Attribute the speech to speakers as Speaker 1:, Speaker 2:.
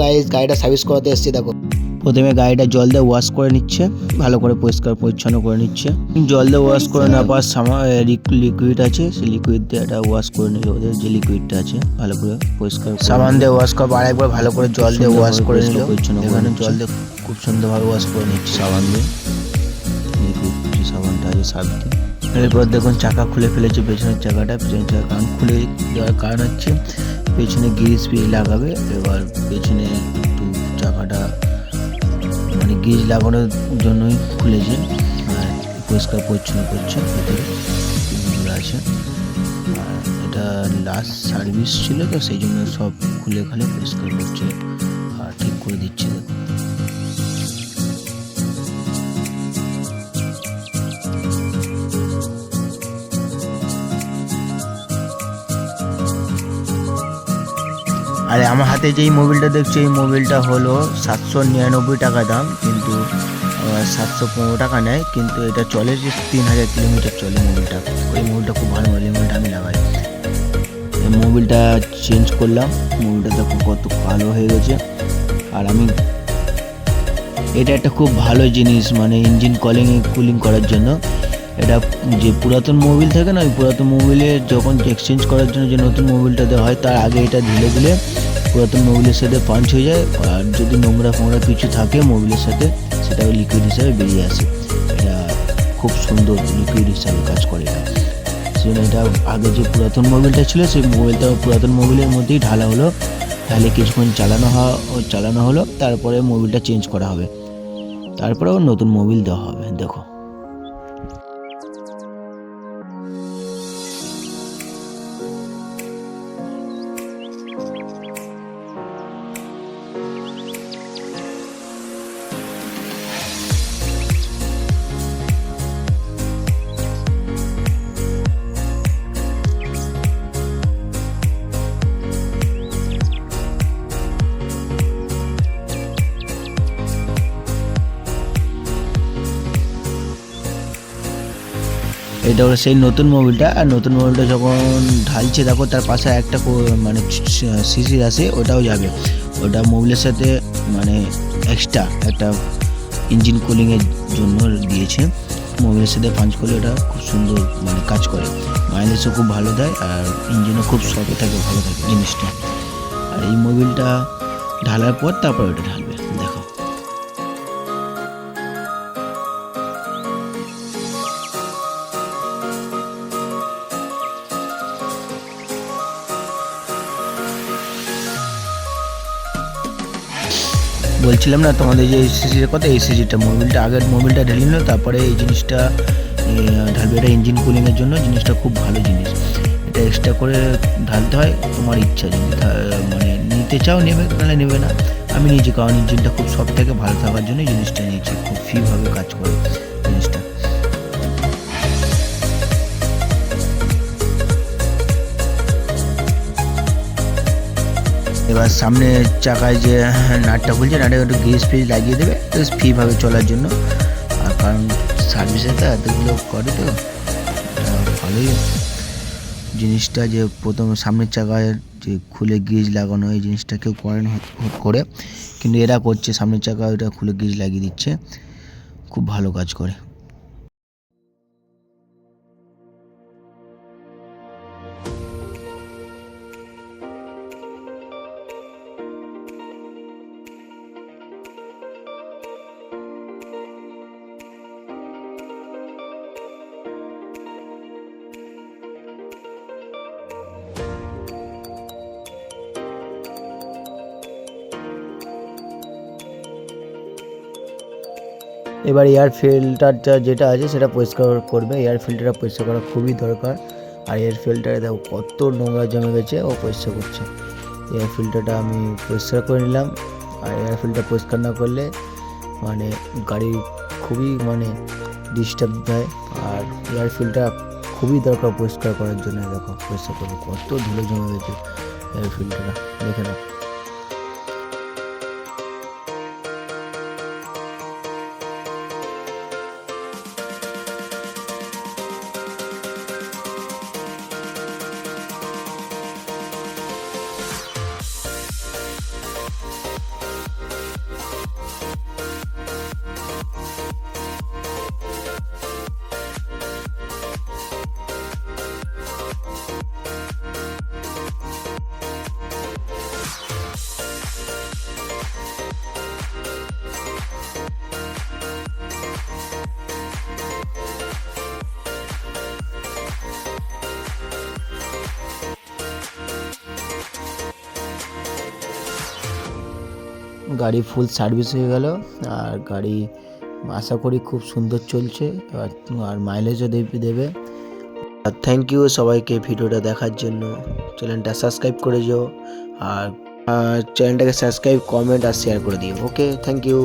Speaker 1: Guys গাড়িটা service করাতে এসেছি দেখো। প্রথমে গাড়িটা জল দিয়ে ওয়াশ করে নিচ্ছে ভালো করে পরিষ্কার পরিচ্ছন্ন করে নিচ্ছে। জল দিয়ে ওয়াশ করে নেওয়ার সামা লিকুইড আছে সেই লিকুইড দিয়ে এটা ওয়াশ করে নিল ওদের যে লিকুইডটা আছে ভালো করে পরিষ্কার সাবান দিয়ে ওয়াশ করার পর আরেকবার ভালো করে জল দিয়ে ওয়াশ করে নিল পরিচ্ছন্ন এখানে জল দিয়ে খুব সুন্দরভাবে ওয়াশ করে নিচ্ছে সাবান দিয়ে। লিকুইড যে সাবানটা আছে সার্ফ দিয়ে। এরপর দেখুন চাকা খুলে ফেলেছে পেছনের চাকাটা পেছনের চাকা কারণ খুলে দেওয়ার কারণ হচ্ছে পেছনে গ্রিজ ফিস লাগাবে, এবার পেছনে একটু চাকাটা মানে গ্রিজ লাগানোর জন্যই খুলেছে, আর পরিষ্কার পরিচ্ছন্ন করছে ভিতরে আছে। আর এটা লাস্ট সার্ভিস ছিল তো, সেই জন্য সব খুলে খালে পরিষ্কার করছে, আর ঠিক করে দিচ্ছে। দেখুন আরে আমার হাতে যেই মোবিলটা দেখছ, এই মোবিলটা হলো সাতশো নিরানব্বই টাকা দাম, কিন্তু সাতশো পনেরো টাকা নেয়, কিন্তু এটা চলে যে তিন হাজার কিলোমিটার চলে মোবিলটা। ওই মোবিলটা খুব ভালো মোবিল মোবিলটা আমি লাগাই। এই মোবিলটা চেঞ্জ করলাম, মোবিলটা দেখো কত ভালো হয়ে গেছে। আর আমি, এটা একটা খুব ভালো জিনিস মানে ইঞ্জিন কলিং কুলিং করার জন্য। এটা যে পুরাতন মোবিল থাকে না, ওই পুরাতন মোবিলে যখন এক্সচেঞ্জ করার জন্য যে নতুন মোবিলটা দেওয়া হয়, তার আগে এটা ঢেলে দিলে পুরাতন মোবিলের সাথে পাঞ্চ হয়ে যায়। আর যদি নোংরা ফোংরা কিছু থাকে মোবিলের সাথে সেটা লিকুইড হিসাবে বেরিয়ে আসে। এটা খুব সুন্দর লিকুইড হিসাবে কাজ করে এটা। সেজন্য এটা আগে যে পুরাতন মোবিলটা ছিল, সেই মোবিলটা পুরাতন মোবিলের মধ্যেই ঢালা হলো। তাহলে কিছুক্ষণ চালানো হওয়া, চালানো হলো, তারপরে মোবিলটা চেঞ্জ করা হবে। তারপরে আবার নতুন মোবিল দেওয়া হবে, দেখো। এটা হলো সেই নতুন মোবিলটা, আর নতুন মোবিলটা যখন ঢালছে, দেখো তার পাশে একটা মানে সিসি আছে, ওটাও যাবে। ওটা মোবিলের সাথে মানে এক্সট্রা একটা ইঞ্জিন কুলিংয়ের জন্য দিয়েছে। মোবিলের সাথে পাঞ্চ করলে ওটা খুব সুন্দর মানে কাজ করে। মাইলেজও খুব ভালো দেয়, আর ইঞ্জিনও খুব সফট থাকে, ভালো থাকে জিনিসটা। আর এই মোবিলটা ঢালার পর তারপর ওটা ঢালবে। বলছিলাম না তোমাদের যে এসিজির কথা এসিসিটা মোবিলটা আগের মোবিলটা ঢেলে নিল, তারপরে এই জিনিসটা ঢালবে এটা ইঞ্জিন কুলিংয়ের জন্য, জিনিসটা খুব ভালো জিনিস। এটা এক্সট্রা করে ঢালতে হয়, তোমার ইচ্ছা যদি মানে নিতে চাও নেবে, তাহলে নেবে না। আমি নিয়েছি কারণ ইঞ্জিনটা খুব সব থেকে ভালো থাকার জন্য জিনিসটা নিয়েছি, খুব ফ্রিভাবে কাজ করে জিনিসটা। এবার সামনে চাকায় যে নাটটা খুলছে, নাটে একটু গ্রিস ফ্রিজ লাগিয়ে দেবে ফ্রিভাবে চলার জন্য। আর কারণ সার্ভিসে তো এতগুলো করে তো ভালোই। জিনিসটা যে প্রথম সামনের চাকায় যে খুলে গ্রিজ লাগানো, এই জিনিসটা কেউ করে না হুট- হুট করে। কিন্তু এরা করছে, সামনের চাকা ওটা খুলে গ্রিজ লাগিয়ে দিচ্ছে। খুব ভালো কাজ করে। এবার এয়ার ফিল্টারটা যেটা আছে সেটা পরিষ্কার করবে। এয়ার ফিল্টারটা পরিষ্কার করা খুবই দরকার। আর এয়ার ফিল্টারে দেখো কত নোংরা জমে গেছে, ও পরিষ্কার করছে। এয়ার ফিল্টারটা আমি পরিষ্কার করে নিলাম। আর এয়ার ফিল্টার পরিষ্কার না করলে মানে গাড়ি খুবই মানে ডিস্টার্ব দেয়। আর এয়ার ফিল্টার খুবই দরকার পরিষ্কার করার জন্য, দেখো পরিষ্কার করবে কত ধুলো জমে গেছে এয়ার ফিল্টারটা দেখে নাও। গাড়ি ফুল সার্ভিস হয়ে গেল, আর গাড়ি আশা করি খুব সুন্দর চলছে আর মাইলেজও দেবে দেবে। আর থ্যাংক ইউ সবাইকে ভিডিওটা দেখার জন্য। চ্যানেলটা সাবস্ক্রাইব করে যাও আর চ্যানেলটাকে সাবস্ক্রাইব কমেন্ট আর শেয়ার করে দিও ওকে থ্যাংক ইউ